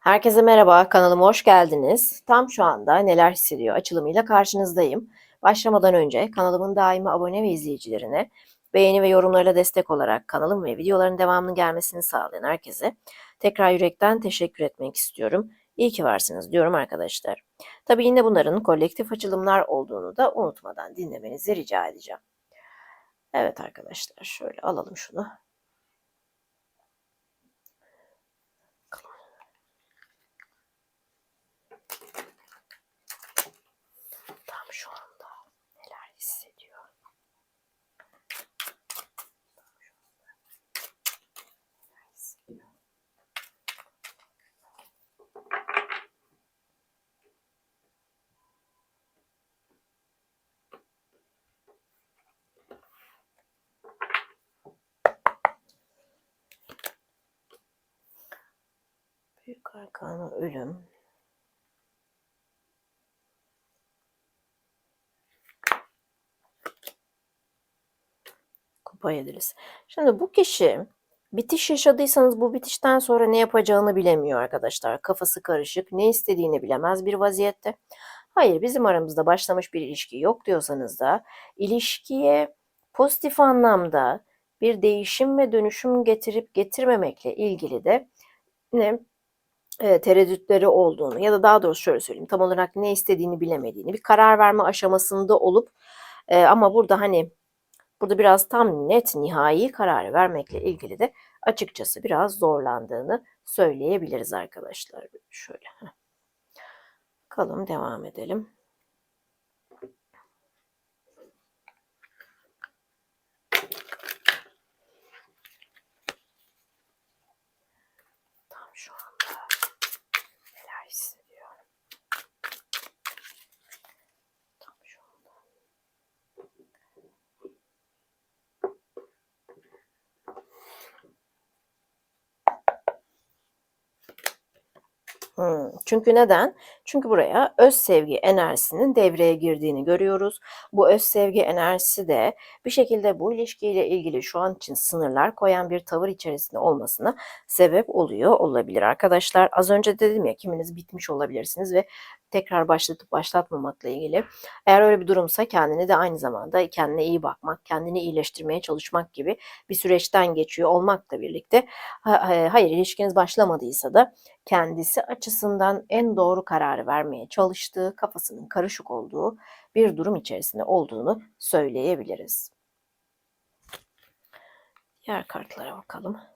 Herkese merhaba, kanalıma hoş geldiniz. Tam şu anda neler hissediyor açılımıyla karşınızdayım. Başlamadan önce kanalımın daimi abone ve izleyicilerine beğeni ve yorumlarla destek olarak kanalım ve videoların devamının gelmesini sağlayan herkese tekrar yürekten teşekkür etmek istiyorum. İyi ki varsınız diyorum arkadaşlar. Tabii yine bunların kolektif açılımlar olduğunu da unutmadan dinlemenizi rica edeceğim. Evet arkadaşlar şöyle alalım şunu. Büyük arkana ölüm. Kupa yediriz. Şimdi bu kişi bitiş yaşadıysanız bu bitişten sonra ne yapacağını bilemiyor arkadaşlar. Kafası karışık, ne istediğini bilemez bir vaziyette. Hayır bizim aramızda başlamış bir ilişki yok diyorsanız da ilişkiye pozitif anlamda bir değişim ve dönüşüm getirip getirmemekle ilgili de ne e, tereddütleri olduğunu ya da daha doğrusu şöyle söyleyeyim tam olarak ne istediğini bilemediğini bir karar verme aşamasında olup e, ama burada hani burada biraz tam net nihai kararı vermekle ilgili de açıkçası biraz zorlandığını söyleyebiliriz arkadaşlar. Şöyle. Bakalım devam edelim. Tam şu anda neler hissediyor? Tam şu anda. Hmm, Çünkü neden? Çünkü buraya öz sevgi enerjisinin devreye girdiğini görüyoruz. Bu öz sevgi enerjisi de bir şekilde bu ilişkiyle ilgili şu an için sınırlar koyan bir tavır içerisinde olmasına sebep oluyor olabilir arkadaşlar. Az önce dedim ya kiminiz bitmiş olabilirsiniz ve tekrar başlatıp başlatmamakla ilgili. Eğer öyle bir durumsa kendini de aynı zamanda kendine iyi bakmak, kendini iyileştirmeye çalışmak gibi bir süreçten geçiyor olmakla birlikte ha- hayır ilişkiniz başlamadıysa da kendisi açısından en doğru kararı vermeye çalıştığı, kafasının karışık olduğu bir durum içerisinde olduğunu söyleyebiliriz. Diğer kartlara bakalım.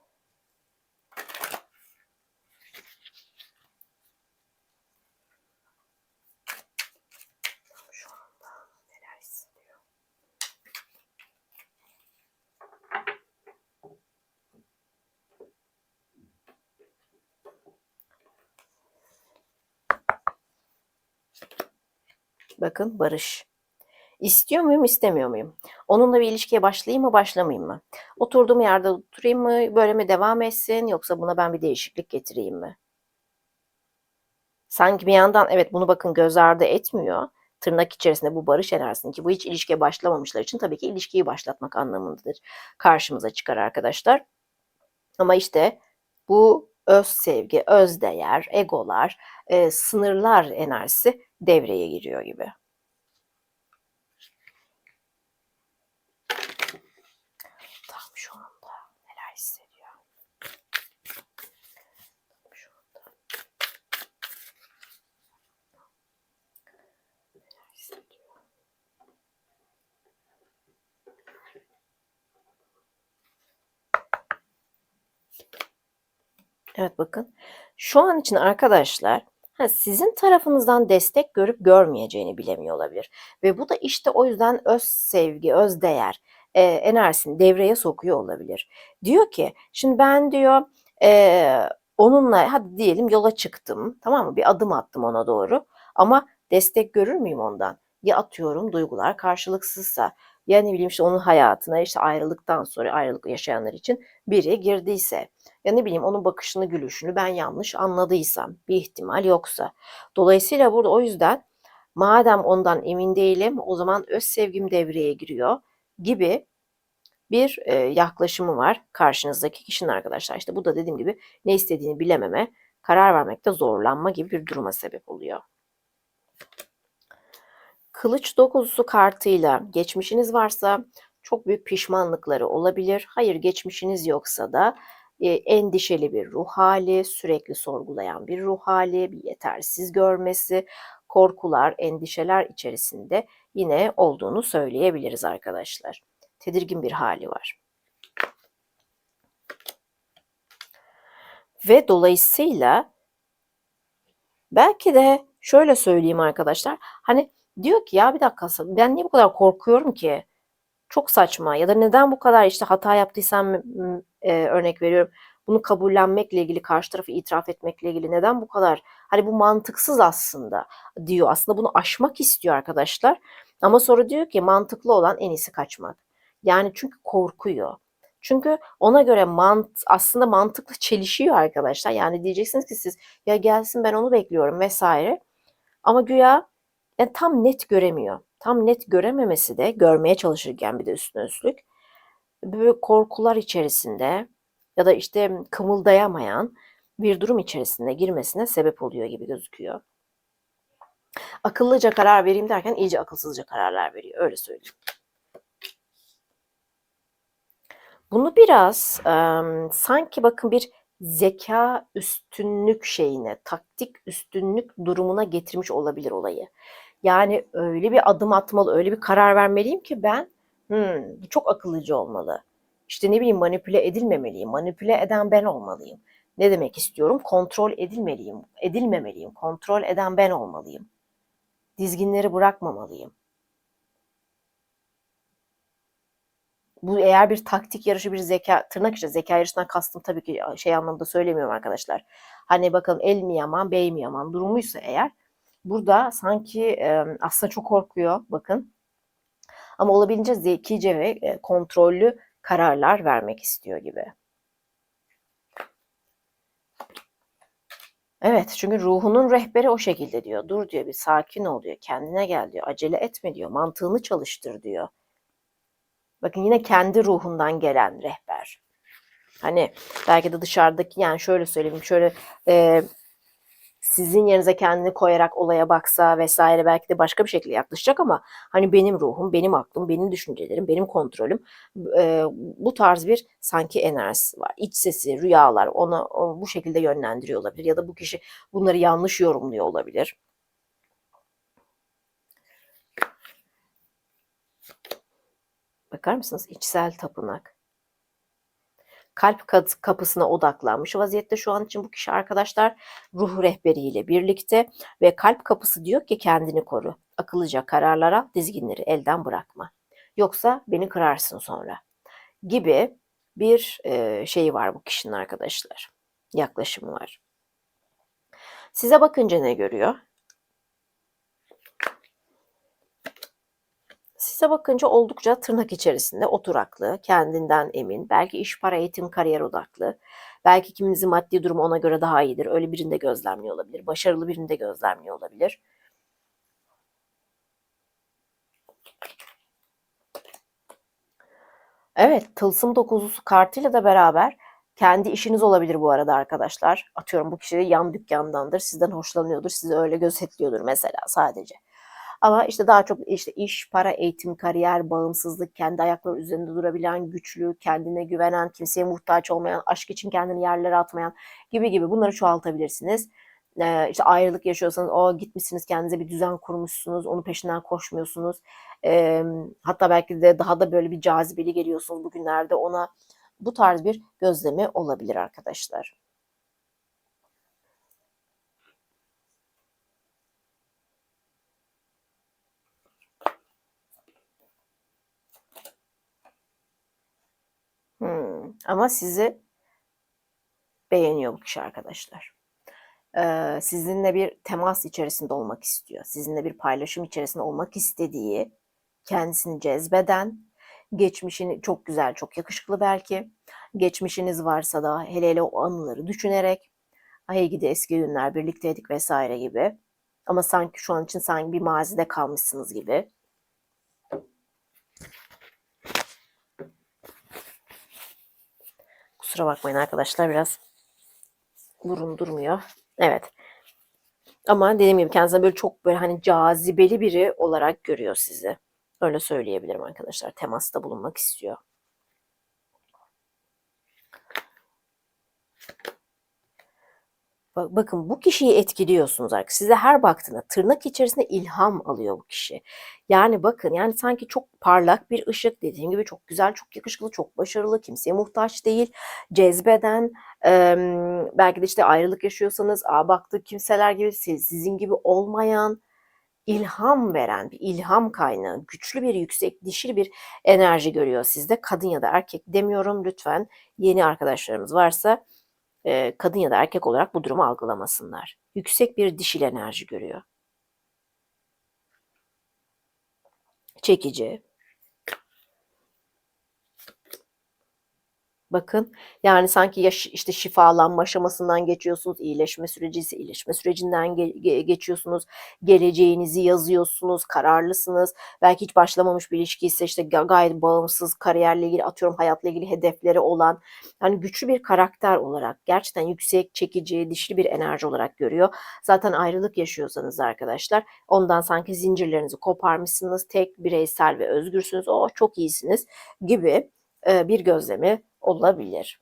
Bakın barış. İstiyor muyum, istemiyor muyum? Onunla bir ilişkiye başlayayım mı, başlamayayım mı? Oturduğum yerde oturayım mı, böyle mi devam etsin yoksa buna ben bir değişiklik getireyim mi? Sanki bir yandan evet bunu bakın göz ardı etmiyor. Tırnak içerisinde bu barış enerjisini ki bu hiç ilişkiye başlamamışlar için tabii ki ilişkiyi başlatmak anlamındadır. Karşımıza çıkar arkadaşlar. Ama işte bu öz sevgi, öz değer, egolar, e, sınırlar enerjisi devreye giriyor gibi. Tam şu anda neler hissediyor? Tam şu anda neler hissediyor? Evet bakın. Şu an için arkadaşlar sizin tarafınızdan destek görüp görmeyeceğini bilemiyor olabilir. Ve bu da işte o yüzden öz sevgi, öz değer e, enerjisini devreye sokuyor olabilir. Diyor ki şimdi ben diyor e, onunla hadi diyelim yola çıktım tamam mı bir adım attım ona doğru ama destek görür müyüm ondan? Ya atıyorum duygular karşılıksızsa ya ne bileyim işte onun hayatına işte ayrılıktan sonra ayrılık yaşayanlar için biri girdiyse ya ne bileyim onun bakışını gülüşünü ben yanlış anladıysam bir ihtimal yoksa. Dolayısıyla burada o yüzden madem ondan emin değilim o zaman öz sevgim devreye giriyor gibi bir e, yaklaşımı var karşınızdaki kişinin arkadaşlar. İşte bu da dediğim gibi ne istediğini bilememe, karar vermekte zorlanma gibi bir duruma sebep oluyor. Kılıç dokuzusu kartıyla geçmişiniz varsa çok büyük pişmanlıkları olabilir. Hayır geçmişiniz yoksa da e, endişeli bir ruh hali, sürekli sorgulayan bir ruh hali, bir yetersiz görmesi, korkular, endişeler içerisinde yine olduğunu söyleyebiliriz arkadaşlar. Tedirgin bir hali var. Ve dolayısıyla belki de şöyle söyleyeyim arkadaşlar. Hani diyor ki ya bir dakika ben niye bu kadar korkuyorum ki? Çok saçma ya da neden bu kadar işte hata yaptıysam e, örnek veriyorum bunu kabullenmekle ilgili karşı tarafı itiraf etmekle ilgili neden bu kadar hani bu mantıksız aslında? diyor. Aslında bunu aşmak istiyor arkadaşlar ama sonra diyor ki mantıklı olan en iyisi kaçmak. Yani çünkü korkuyor. Çünkü ona göre mant aslında mantıklı çelişiyor arkadaşlar. Yani diyeceksiniz ki siz ya gelsin ben onu bekliyorum. vesaire. Ama güya yani tam net göremiyor tam net görememesi de görmeye çalışırken bir de üstüne üstlük böyle korkular içerisinde ya da işte kımıldayamayan bir durum içerisinde girmesine sebep oluyor gibi gözüküyor. Akıllıca karar vereyim derken iyice akılsızca kararlar veriyor. Öyle söyleyeyim. Bunu biraz e, sanki bakın bir zeka üstünlük şeyine, taktik üstünlük durumuna getirmiş olabilir olayı. Yani öyle bir adım atmalı, öyle bir karar vermeliyim ki ben hmm, bu çok akıllıcı olmalı. İşte ne bileyim manipüle edilmemeliyim. Manipüle eden ben olmalıyım. Ne demek istiyorum? Kontrol edilmeliyim, edilmemeliyim. Kontrol eden ben olmalıyım. Dizginleri bırakmamalıyım. Bu eğer bir taktik yarışı, bir zeka, tırnak içinde zeka yarışından kastım tabii ki şey anlamda söylemiyorum arkadaşlar. Hani bakalım el mi yaman, bey mi yaman durumuysa eğer burada sanki e, aslında çok korkuyor bakın. Ama olabildiğince zekice ve e, kontrollü kararlar vermek istiyor gibi. Evet çünkü ruhunun rehberi o şekilde diyor. Dur diyor bir sakin ol diyor. Kendine gel diyor. Acele etme diyor. Mantığını çalıştır diyor. Bakın yine kendi ruhundan gelen rehber. Hani belki de dışarıdaki yani şöyle söyleyeyim şöyle e, sizin yerinize kendini koyarak olaya baksa vesaire belki de başka bir şekilde yaklaşacak ama hani benim ruhum, benim aklım, benim düşüncelerim, benim kontrolüm e, bu tarz bir sanki enerjisi var. İç sesi, rüyalar onu, onu bu şekilde yönlendiriyor olabilir ya da bu kişi bunları yanlış yorumluyor olabilir. Bakar mısınız? İçsel tapınak kalp kapısına odaklanmış vaziyette şu an için bu kişi arkadaşlar ruh rehberiyle birlikte ve kalp kapısı diyor ki kendini koru. Akıllıca kararlara dizginleri elden bırakma. Yoksa beni kırarsın sonra gibi bir e, şey var bu kişinin arkadaşlar. Yaklaşımı var. Size bakınca ne görüyor? Size bakınca oldukça tırnak içerisinde oturaklı, kendinden emin, belki iş, para, eğitim, kariyer odaklı. Belki kiminizin maddi durumu ona göre daha iyidir. Öyle birinde gözlemliyor olabilir. Başarılı birinde gözlemliyor olabilir. Evet, tılsım dokuzusu kartıyla da beraber kendi işiniz olabilir bu arada arkadaşlar. Atıyorum bu kişi yan dükkandandır, sizden hoşlanıyordur, sizi öyle gözetliyordur mesela sadece. Ama işte daha çok işte iş, para, eğitim, kariyer, bağımsızlık, kendi ayakları üzerinde durabilen, güçlü, kendine güvenen, kimseye muhtaç olmayan, aşk için kendini yerlere atmayan gibi gibi bunları çoğaltabilirsiniz. Ee, işte ayrılık yaşıyorsanız o gitmişsiniz kendinize bir düzen kurmuşsunuz, onun peşinden koşmuyorsunuz. Ee, hatta belki de daha da böyle bir cazibeli geliyorsunuz bugünlerde ona. Bu tarz bir gözlemi olabilir arkadaşlar. Ama sizi beğeniyor bu kişi arkadaşlar. Eee, sizinle bir temas içerisinde olmak istiyor. Sizinle bir paylaşım içerisinde olmak istediği, kendisini cezbeden, geçmişini çok güzel, çok yakışıklı belki, geçmişiniz varsa da hele hele o anıları düşünerek, "Hey gidi eski günler, birlikteydik." vesaire gibi ama sanki şu an için sanki bir mazide kalmışsınız gibi. Kusura bakmayın arkadaşlar biraz Burun Evet. Ama dediğim gibi kendisine böyle çok böyle hani cazibeli biri olarak görüyor sizi. Öyle söyleyebilirim arkadaşlar. Temasta bulunmak istiyor. Bakın bu kişiyi etkiliyorsunuz artık. Size her baktığında tırnak içerisinde ilham alıyor bu kişi. Yani bakın yani sanki çok parlak bir ışık dediğim gibi çok güzel, çok yakışıklı, çok başarılı, kimseye muhtaç değil, cezbeden, e, belki de işte ayrılık yaşıyorsanız, a baktığı kimseler gibi sizin gibi olmayan, ilham veren bir ilham kaynağı, güçlü bir yüksek dişil bir enerji görüyor sizde. Kadın ya da erkek demiyorum lütfen. Yeni arkadaşlarımız varsa e, kadın ya da erkek olarak bu durumu algılamasınlar. Yüksek bir dişil enerji görüyor. Çekici, Bakın yani sanki yaş, işte şifalanma aşamasından geçiyorsunuz, iyileşme süreci iyileşme sürecinden ge, ge, geçiyorsunuz, geleceğinizi yazıyorsunuz, kararlısınız. Belki hiç başlamamış bir ilişki ise işte gayet bağımsız, kariyerle ilgili atıyorum hayatla ilgili hedefleri olan, yani güçlü bir karakter olarak gerçekten yüksek, çekici, dişli bir enerji olarak görüyor. Zaten ayrılık yaşıyorsanız arkadaşlar ondan sanki zincirlerinizi koparmışsınız, tek bireysel ve özgürsünüz, o çok iyisiniz gibi bir gözlemi olabilir.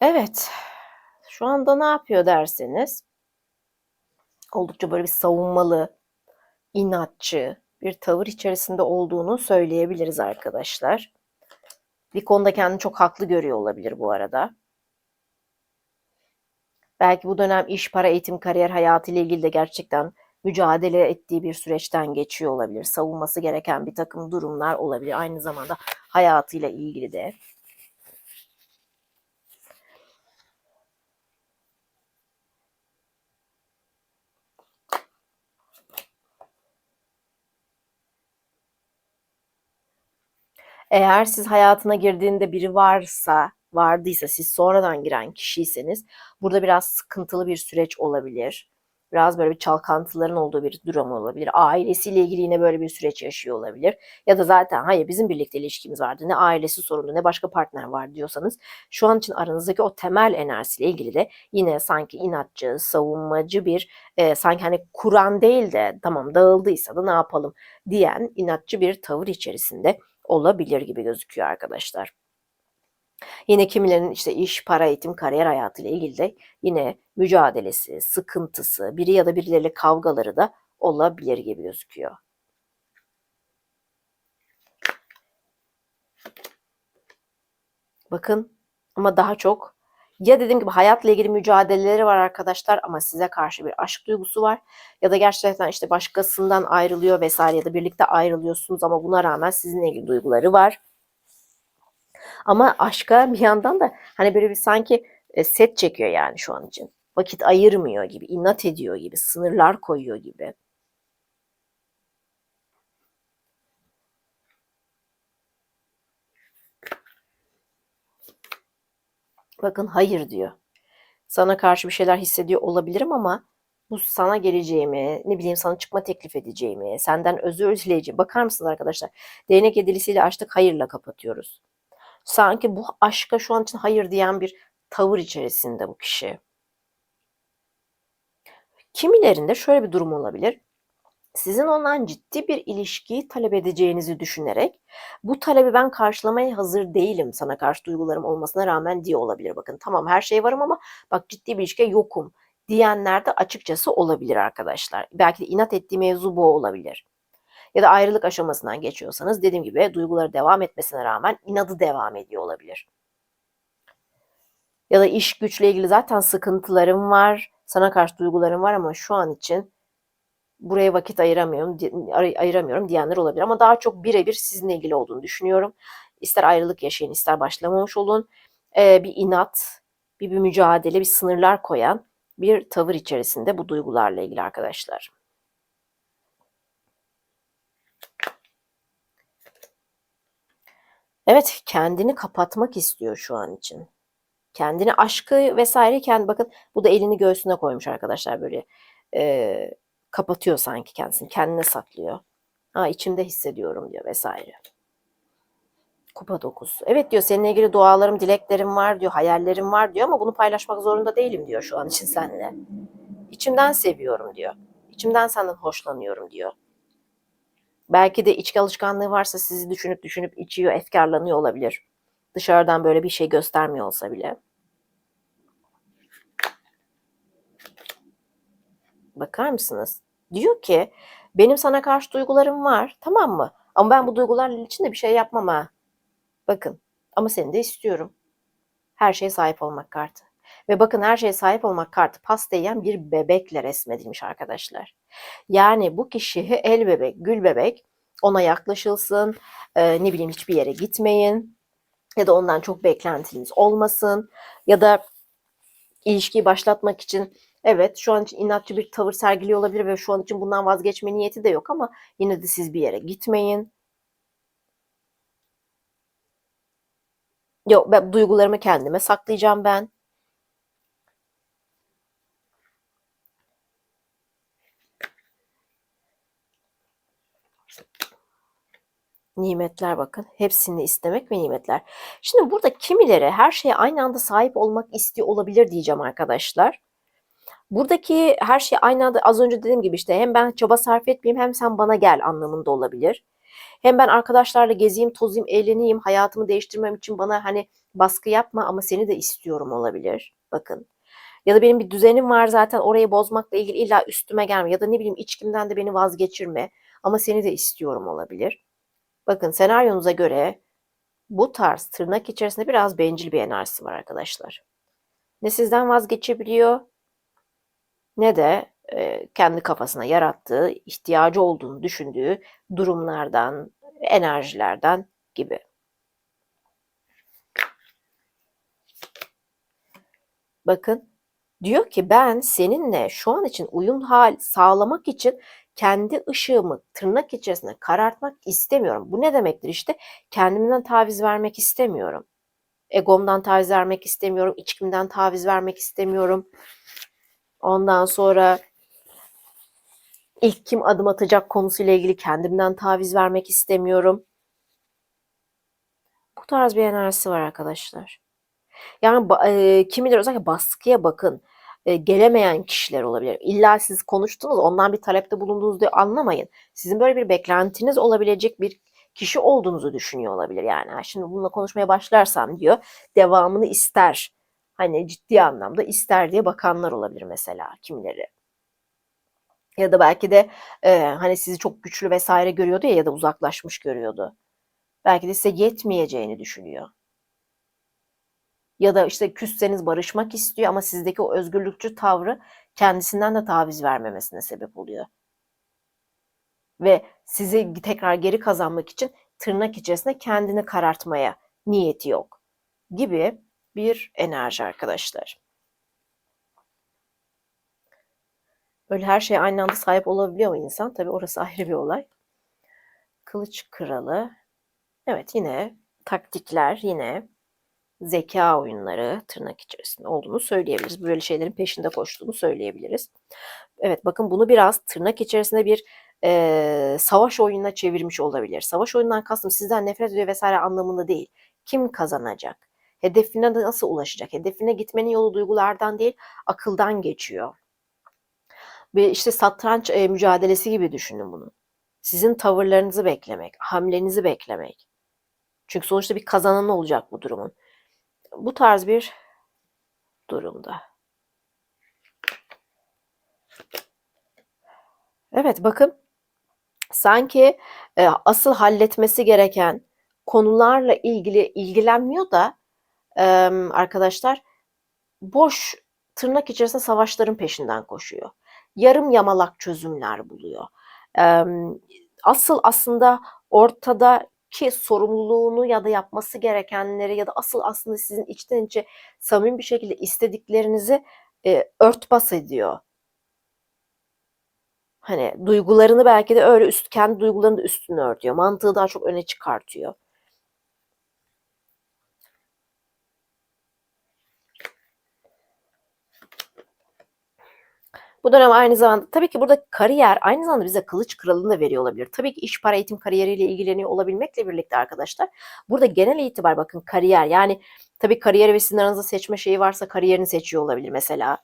Evet. Şu anda ne yapıyor derseniz oldukça böyle bir savunmalı, inatçı bir tavır içerisinde olduğunu söyleyebiliriz arkadaşlar. Bir konuda kendini çok haklı görüyor olabilir bu arada. Belki bu dönem iş, para, eğitim, kariyer hayatı ile ilgili de gerçekten mücadele ettiği bir süreçten geçiyor olabilir. Savunması gereken bir takım durumlar olabilir. Aynı zamanda hayatıyla ilgili de. Eğer siz hayatına girdiğinde biri varsa vardıysa siz sonradan giren kişiyseniz burada biraz sıkıntılı bir süreç olabilir. Biraz böyle bir çalkantıların olduğu bir durum olabilir. Ailesiyle ilgili yine böyle bir süreç yaşıyor olabilir. Ya da zaten hayır bizim birlikte ilişkimiz vardı. Ne ailesi sorunlu ne başka partner var diyorsanız şu an için aranızdaki o temel enerjisiyle ilgili de yine sanki inatçı, savunmacı bir e, sanki hani kuran değil de tamam dağıldıysa da ne yapalım diyen inatçı bir tavır içerisinde olabilir gibi gözüküyor arkadaşlar. Yine kimilerinin işte iş, para, eğitim, kariyer hayatıyla ilgili de yine mücadelesi, sıkıntısı, biri ya da birileriyle kavgaları da olabilir gibi gözüküyor. Bakın ama daha çok ya dediğim gibi hayatla ilgili mücadeleleri var arkadaşlar ama size karşı bir aşk duygusu var. Ya da gerçekten işte başkasından ayrılıyor vesaire ya da birlikte ayrılıyorsunuz ama buna rağmen sizinle ilgili duyguları var. Ama aşka bir yandan da hani böyle bir sanki e, set çekiyor yani şu an için. Vakit ayırmıyor gibi, inat ediyor gibi, sınırlar koyuyor gibi. Bakın hayır diyor. Sana karşı bir şeyler hissediyor olabilirim ama bu sana geleceğimi, ne bileyim sana çıkma teklif edeceğimi, senden özür dileyeceğimi. Bakar mısınız arkadaşlar? Değnek yedilisiyle açtık hayırla kapatıyoruz. Sanki bu aşka şu an için hayır diyen bir tavır içerisinde bu kişi. Kimilerinde şöyle bir durum olabilir. Sizin ondan ciddi bir ilişkiyi talep edeceğinizi düşünerek bu talebi ben karşılamaya hazır değilim sana karşı duygularım olmasına rağmen diye olabilir. Bakın tamam her şey varım ama bak ciddi bir ilişkiye yokum diyenler de açıkçası olabilir arkadaşlar. Belki de inat ettiği mevzu bu olabilir ya da ayrılık aşamasından geçiyorsanız dediğim gibi duyguları devam etmesine rağmen inadı devam ediyor olabilir. Ya da iş güçle ilgili zaten sıkıntılarım var, sana karşı duygularım var ama şu an için buraya vakit ayıramıyorum, ayıramıyorum diyenler olabilir. Ama daha çok birebir sizinle ilgili olduğunu düşünüyorum. İster ayrılık yaşayın, ister başlamamış olun. Ee, bir inat, bir, bir mücadele, bir sınırlar koyan bir tavır içerisinde bu duygularla ilgili arkadaşlar. Evet, kendini kapatmak istiyor şu an için. Kendini aşkı vesaire kendi bakın bu da elini göğsüne koymuş arkadaşlar böyle e, Kapatıyor sanki kendisini, kendine saklıyor. Ha içimde hissediyorum diyor vesaire. Kupa dokuzu. Evet diyor seninle ilgili dualarım, dileklerim var diyor, hayallerim var diyor ama bunu paylaşmak zorunda değilim diyor şu an için seninle. İçimden seviyorum diyor. İçimden senden hoşlanıyorum diyor. Belki de içki alışkanlığı varsa sizi düşünüp düşünüp içiyor, efkarlanıyor olabilir. Dışarıdan böyle bir şey göstermiyor olsa bile. Bakar mısınız? Diyor ki benim sana karşı duygularım var tamam mı? Ama ben bu duygularla için de bir şey yapmam ha. Bakın ama seni de istiyorum. Her şeye sahip olmak kartı. Ve bakın her şeye sahip olmak kartı pasta yiyen bir bebekle resmedilmiş arkadaşlar. Yani bu kişi el bebek, gül bebek ona yaklaşılsın, e, ne bileyim hiçbir yere gitmeyin ya da ondan çok beklentiniz olmasın ya da ilişkiyi başlatmak için evet şu an için inatçı bir tavır sergiliyor olabilir ve şu an için bundan vazgeçme niyeti de yok ama yine de siz bir yere gitmeyin. Yok ben duygularımı kendime saklayacağım ben. Nimetler bakın. Hepsini istemek ve nimetler. Şimdi burada kimileri her şeye aynı anda sahip olmak istiyor olabilir diyeceğim arkadaşlar. Buradaki her şey aynı anda az önce dediğim gibi işte hem ben çaba sarf etmeyeyim hem sen bana gel anlamında olabilir. Hem ben arkadaşlarla gezeyim, tozayım, eğleneyim, hayatımı değiştirmem için bana hani baskı yapma ama seni de istiyorum olabilir. Bakın. Ya da benim bir düzenim var zaten orayı bozmakla ilgili illa üstüme gelme. Ya da ne bileyim içkimden de beni vazgeçirme ama seni de istiyorum olabilir. Bakın senaryonuza göre bu tarz tırnak içerisinde biraz bencil bir enerjisi var arkadaşlar. Ne sizden vazgeçebiliyor ne de e, kendi kafasına yarattığı, ihtiyacı olduğunu düşündüğü durumlardan, enerjilerden gibi. Bakın diyor ki ben seninle şu an için uyum hal sağlamak için kendi ışığımı tırnak içerisinde karartmak istemiyorum. Bu ne demektir işte? Kendimden taviz vermek istemiyorum. Egomdan taviz vermek istemiyorum. içkimden taviz vermek istemiyorum. Ondan sonra ilk kim adım atacak konusuyla ilgili kendimden taviz vermek istemiyorum. Bu tarz bir enerjisi var arkadaşlar. Yani e, kimileri özellikle baskıya bakın e, gelemeyen kişiler olabilir. İlla siz konuştunuz, ondan bir talepte bulunduğunuz diye anlamayın. Sizin böyle bir beklentiniz olabilecek bir kişi olduğunuzu düşünüyor olabilir yani. Şimdi bununla konuşmaya başlarsam diyor, devamını ister. Hani ciddi anlamda ister diye bakanlar olabilir mesela kimileri. Ya da belki de e, hani sizi çok güçlü vesaire görüyordu ya ya da uzaklaşmış görüyordu. Belki de size yetmeyeceğini düşünüyor. Ya da işte küsseniz barışmak istiyor ama sizdeki o özgürlükçü tavrı kendisinden de taviz vermemesine sebep oluyor. Ve sizi tekrar geri kazanmak için tırnak içerisinde kendini karartmaya niyeti yok gibi bir enerji arkadaşlar. Böyle her şeye aynı anda sahip olabiliyor mu insan? Tabii orası ayrı bir olay. Kılıç kralı. Evet yine taktikler, yine zeka oyunları tırnak içerisinde olduğunu söyleyebiliriz. Böyle şeylerin peşinde koştuğunu söyleyebiliriz. Evet bakın bunu biraz tırnak içerisinde bir e, savaş oyununa çevirmiş olabilir. Savaş oyunundan kastım sizden nefret ediyor vesaire anlamında değil. Kim kazanacak? Hedefine nasıl ulaşacak? Hedefine gitmenin yolu duygulardan değil, akıldan geçiyor. Ve işte satranç e, mücadelesi gibi düşünün bunu. Sizin tavırlarınızı beklemek, hamlenizi beklemek. Çünkü sonuçta bir kazanan olacak bu durumun bu tarz bir durumda. Evet bakın sanki e, asıl halletmesi gereken konularla ilgili ilgilenmiyor da e, arkadaşlar boş tırnak içerisinde savaşların peşinden koşuyor. Yarım yamalak çözümler buluyor. E, asıl aslında ortada ki sorumluluğunu ya da yapması gerekenleri ya da asıl aslında sizin içten içe samimi bir şekilde istediklerinizi e, örtbas ediyor. Hani duygularını belki de öyle üst, kendi duygularını da üstünü örtüyor. Mantığı daha çok öne çıkartıyor. Bu dönem aynı zamanda tabii ki burada kariyer aynı zamanda bize kılıç kralını da veriyor olabilir. Tabii ki iş, para, eğitim kariyeriyle ilgileniyor olabilmekle birlikte arkadaşlar burada genel itibar bakın kariyer yani tabii kariyeri ve sizin aranızda seçme şeyi varsa kariyerini seçiyor olabilir mesela.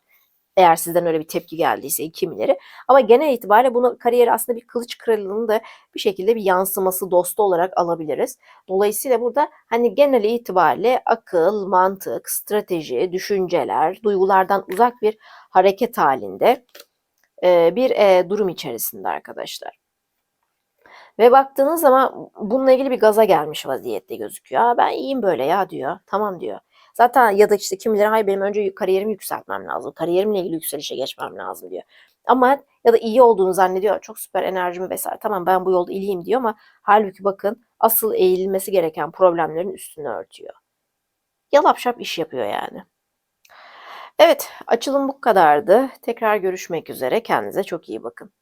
Eğer sizden öyle bir tepki geldiyse kimileri. Ama genel itibariyle bunu kariyeri aslında bir kılıç kralının da bir şekilde bir yansıması, dostu olarak alabiliriz. Dolayısıyla burada hani genel itibariyle akıl, mantık, strateji, düşünceler, duygulardan uzak bir hareket halinde e, bir e, durum içerisinde arkadaşlar. Ve baktığınız zaman bununla ilgili bir gaza gelmiş vaziyette gözüküyor. Aa, ben iyiyim böyle ya diyor. Tamam diyor. Zaten ya da işte kimileri hayır benim önce kariyerimi yükseltmem lazım. Kariyerimle ilgili yükselişe geçmem lazım diyor. Ama ya da iyi olduğunu zannediyor. Çok süper enerjimi vesaire. Tamam ben bu yolda iyiyim diyor ama halbuki bakın asıl eğilmesi gereken problemlerin üstünü örtüyor. Yalap şap iş yapıyor yani. Evet açılım bu kadardı. Tekrar görüşmek üzere. Kendinize çok iyi bakın.